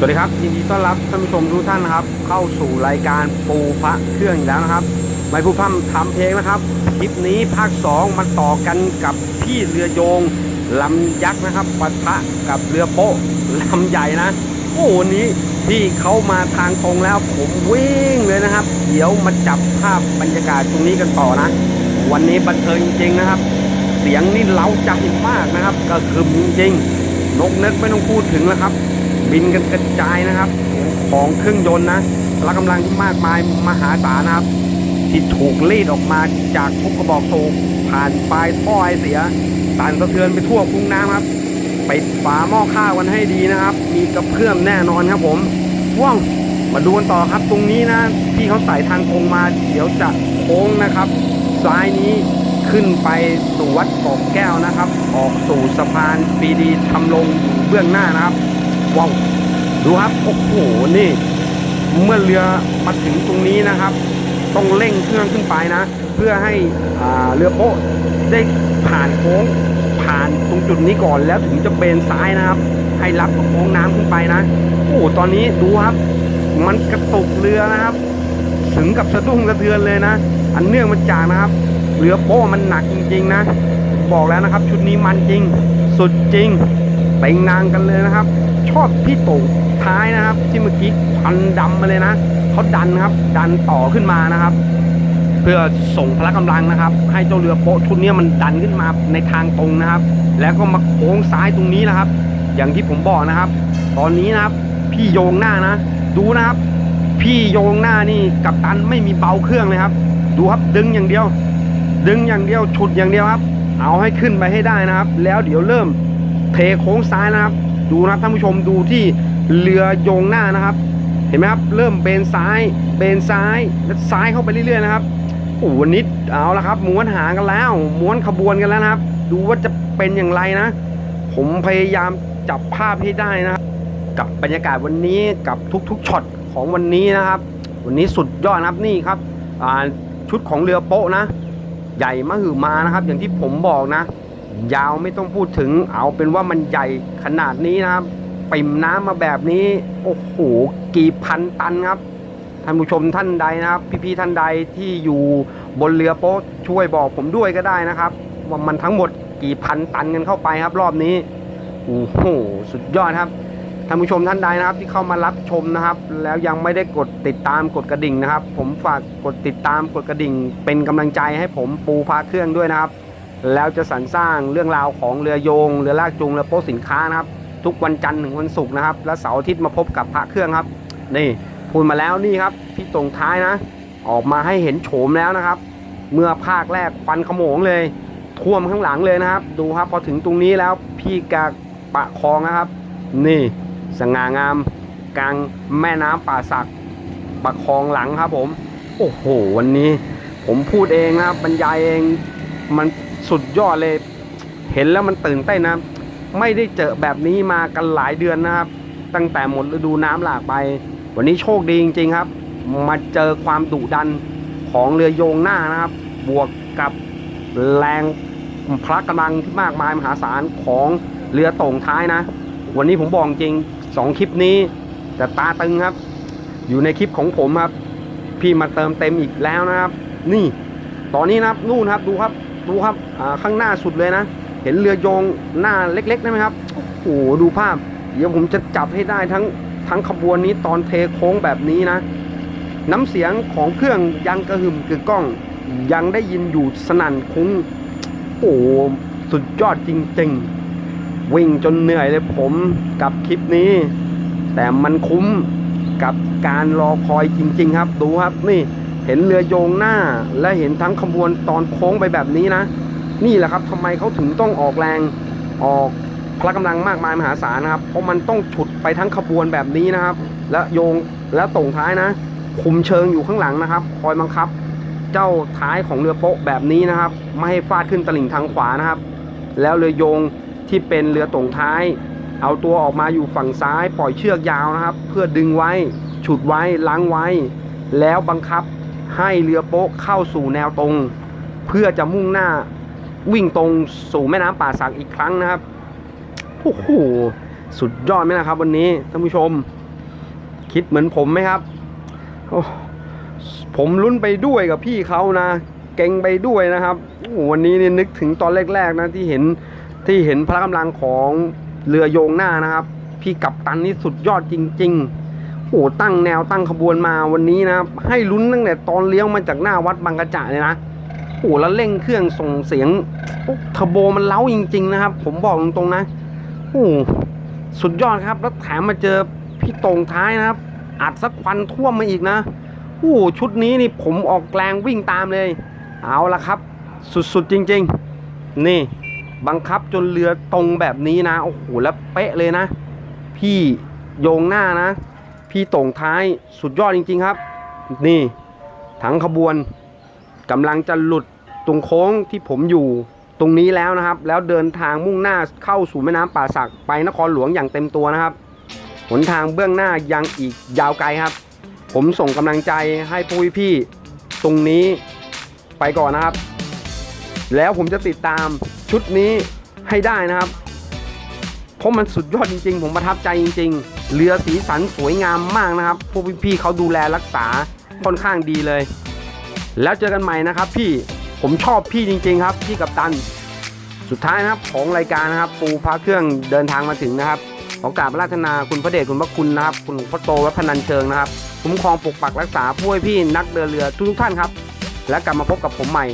สวัสดีครับยินดีต้อนรับท่านผู้ชมทุกท่านนะครับ เข้าสู่รายการปูพระเครื่องอีกแล้วนะครับ ไม่ผู้พั่มทำเพลงนะครับคลิปนี้ภาค 2 มาต่อกันกับพี่เรือโยงลำยักษ์นะครับปะทะกับเรือโป๊ะลำใหญ่นะโอ้โหวันนี้พี่เขามาทางตรงแล้วผมวิ่งเลยนะครับ เดี๋ยวมาจับภาพบรรยากาศตรงนี้กันต่อนะ วันนี้บันเทิงจริงๆนะครับ เสียงนี่เล้าใจมากนะครับ ก็คือจริงนกนึกไม่ต้องพูดถึงแล้วครับ บินกันกระจายนะครับของเครื่องยนต์นะพละกำลังที่มากมายมหาศาลนะครับ ที่ถูกรีดออกมาจากทุกกระบอกสูบผ่านปลายท่อไอเสียสั่นสะเทือนไปทั่วคุ้งน้ำครับปิดฝาหม้อข้าวกันให้ดีนะครับ มีกระเพื่อมแน่นอนครับผมว่องมาดูกันต่อครับตรงนี้นะที่เขาใส่ทางโค้งมาเดี๋ยวจะโค้งนะครับ ซ้ายนี้ขึ้นไปสู่วัดกอกแก้วนะครับ ออกสู่สะพานปีดีทำลงเบื้องหน้านะครับ ว้าวดูครับโอ้โหนี่เมื่อเรือมาถึงตรงนี้นะครับ ต้องเร่งเครื่องขึ้นไปนะ เพื่อให้อ่าเรือโป๊ะได้ผ่านโค้งผ่านตรงจุดนี้ก่อนแล้วถึงจะเบนซ้ายนะครับ ให้รับกับโค้งน้ำขึ้นไปนะโอ้โหตอนนี้ดูครับ มันกระตุกเรือนะครับ ถึงกับสะดุ้งสะเทือนเลยนะ อันเนื่องมาจากนะครับ เรือโป๊ะมันหนักจริง ๆ นะ บอกแล้วนะครับ ชุดนี้มันจริง สุดจริงเป่งนางกันเลยนะครับ ชอบพี่โต่ท้ายนะครับ ที่เมื่อกี้ควันดำมาเลยนะเขาดันครับ ดันต่อขึ้นมานะครับ เพื่อส่งพละกำลังนะครับ ให้เจ้าเรือโป๊ะชุดนี้มันดันขึ้นมาในทางตรงนะครับ แล้วก็มาโค้งซ้ายตรงนี้นะครับ อย่างที่ผมบอกนะครับ ตอนนี้นะครับ พี่โยงหน้านะ ดูนะครับ พี่โยงหน้านี่กับตันไม่มีเบาเครื่องเลยครับ ดูครับดึงอย่างเดียว ดึงอย่างเดียวฉุดอย่างเดียวครับ เอาให้ขึ้นไปให้ได้นะครับ แล้วเดี๋ยวเริ่มเทโค้งซ้ายนะครับ ดูนะท่านผู้ชมดูที่เรือยงหน้านะครับ เห็นไหมครับ เริ่มเบนซ้าย เบนซ้ายแล้วซ้ายเข้าไปเรื่อยๆนะครับโอ้โหวันนี้เอาละครับม้วนหางกันแล้วม้วนขบวนกันแล้วนะครับ ดูว่าจะเป็นอย่างไรนะ ผมพยายามจับภาพให้ได้นะครับ กับบรรยากาศวันนี้กับทุกๆช็อตของวันนี้นะครับ วันนี้สุดยอดนะครับนี่ครับชุดของเรือโป๊ะนะ ใหญ่มหึมานะครับ อย่างที่ผมบอกนะ ยาวไม่ต้องพูดถึง เอาเป็นว่ามันใหญ่ขนาดนี้นะครับปิ่มน้ำมาแบบนี้ โอ้โห กี่พันตันครับท่านผู้ชมท่านใดนะครับ พี่ๆท่านใดที่อยู่บนเรือโป๊ะช่วยบอกผมด้วยก็ได้นะครับ ว่ามันทั้งหมดกี่พันตันกันเข้าไปครับ รอบนี้โอ้โหสุดยอดครับท่านผู้ชมท่านใดนะครับที่เข้ามารับชมนะครับ แล้วยังไม่ได้กดติดตามกดกระดิ่งนะครับ ผมฝากกดติดตามกดกระดิ่ง เป็นกำลังใจให้ผมปูพาเครื่องด้วยนะครับ แล้วจะสรรสร้างเรื่องราวของเรือโยงเรือลากจูงเรือโป๊สินค้านะครับ ทุกวันจันทร์ถึงวันศุกร์นะครับ และเสาร์อาทิตย์มาพบกับพระเครื่องครับ นี่พูดมาแล้วนี่ครับที่ตรงท้ายนะ ออกมาให้เห็นโฉมแล้วนะครับ เมื่อภาคแรกควันขโมงเลย ท่วมข้างหลังเลยนะครับ ดูครับพอถึงตรงนี้แล้วพี่กะปะคองนะครับ นี่สง่างามกลางแม่น้ำป่าสักปะคองหลังครับผม โอ้โห วันนี้ ผมพูดเองนะครับบรรยายเองมัน สุดยอดเลย เห็นแล้วมันตื่นเต้นนะ ไม่ได้เจอแบบนี้มากันหลายเดือนนะครับ ตั้งแต่หมดฤดูน้ำหลากไป วันนี้โชคดีจริงๆครับ มาเจอความดุดันของเรือโยงหน้านะครับ บวกกับแรงพละกำลังที่มากมายมหาศาลของเรือต่งท้ายนะ วันนี้ผมบอกจริงสองคลิปนี้แต่ตาตึงครับ อยู่ในคลิปของผมครับ พี่มาเติมเต็มอีกแล้วนะครับ นี่ ตอนนี้นะครับนู่นครับดูครับ ดูครับข้างหน้าสุดเลยนะ เห็นเรือโยงหน้าเล็กๆได้ไหมครับโอ้โหดูภาพ เดี๋ยวผมจะจับให้ได้ทั้งทั้งขบวนนี้ตอนเทโค้งแบบนี้นะ น้ำเสียงของเครื่องยังกระหึ่มกึกก้อง ยังได้ยินอยู่สนั่นคุ้งโอ้สุดยอดจริง ๆ วิ่งจนเหนื่อยเลยผมกับคลิปนี้ แต่มันคุ้มกับการรอคอยจริง ๆ ครับดูครับนี่ เห็นเรือโยงหน้า และเห็นทั้งขบวนตอนโค้งไปแบบนี้นะ นี่แหละครับทำไมเขาถึงต้องออกแรงออกพละกำลังมากมายมหาศาลนะครับ เพราะมันต้องฉุดไปทั้งขบวนแบบนี้นะครับ และโยงและตรงท้ายนะ คุมเชิงอยู่ข้างหลังนะครับ คอยบังคับ เจ้าท้ายของเรือโป๊ะแบบนี้นะครับ ไม่ให้ฟาดขึ้นตลิ่งทางขวานะครับ แล้วเรือโยงที่เป็นเรือตรงท้าย เอาตัวออกมาอยู่ฝั่งซ้าย ปล่อยเชือกยาวนะครับ เพื่อดึงไว้ ฉุดไว้ล้างไว้ แล้วบังคับ ให้เรือโป๊ะเข้าสู่แนวตรง เพื่อจะมุ่งหน้าวิ่งตรงสู่แม่น้ำป่าสักอีกครั้งนะครับโอ้โหสุดยอดไหมนะครับ วันนี้ท่านผู้ชม คิดเหมือนผมไหมครับผมลุ้นไปด้วยกับพี่เขานะ เก่งไปด้วยนะครับวันนี้นี่นึกถึงตอนแรกๆนะที่เห็นที่เห็นพละกำลังของเรือโยงหน้านะครับ พี่กัปตันนี่สุดยอดจริง ๆ โอ้โหตั้งแนวตั้งขบวนมาวันนี้นะ ให้ลุ้นตั้งแต่ตอนเลี้ยวมาจากหน้าวัดบางกระจะเลยนะโอ้แล้วเร่งเครื่องส่งเสียงโอ้ทอโบมันเล้าจริง ๆ นะครับ ผมบอกตรงๆนะโอ้สุดยอดครับ แล้วแถมมาเจอพี่ตรงท้ายนะครับ อัดสักควันท่วมมาอีกนะโอ้ชุดนี้นี่ผมออกแรงวิ่งตามเลย เอาละครับ สุดๆจริง ๆ นี่ บังคับจนเรือตรงแบบนี้นะโอ้โหแล้วเป๊ะเลยนะ พี่โยงหน้านะ พี่ตงท้ายสุดยอดจริง ๆครับ นี่ทั้งขบวนกำลังจะหลุดตรงโค้งที่ผมอยู่ตรงนี้แล้วนะครับ แล้วเดินทางมุ่งหน้าเข้าสู่แม่น้ำป่าสักไปนครหลวงอย่างเต็มตัวนะครับหนทางเบื้องหน้ายังอีกยาวไกลครับ ผมส่งกำลังใจให้พวกพี่ตรงนี้ไปก่อนนะครับ แล้วผมจะติดตามชุดนี้ให้ได้นะครับ เพราะมันสุดยอดจริง ๆ ผมประทับใจจริง ๆ เรือสีสันสวยงามมากนะครับ พวกพี่ๆเขาดูแลรักษาค่อนข้างดีเลย แล้วเจอกันใหม่นะครับ พี่ผมชอบพี่จริง ๆ ครับ พี่กับตัน สุดท้ายนะครับของรายการนะครับ ปูพระเครื่องเดินทางมาถึงนะครับขอกราบราธนาคุณพระเดชคุณพระคุณนะครับ คุณพ่อโตวัดพนัญเชิงนะครับคุ้มครองปกปักรักษาผู้ให้พี่นักเดินเรือทุกๆท่านครับ และกลับมาพบกับผมใหม่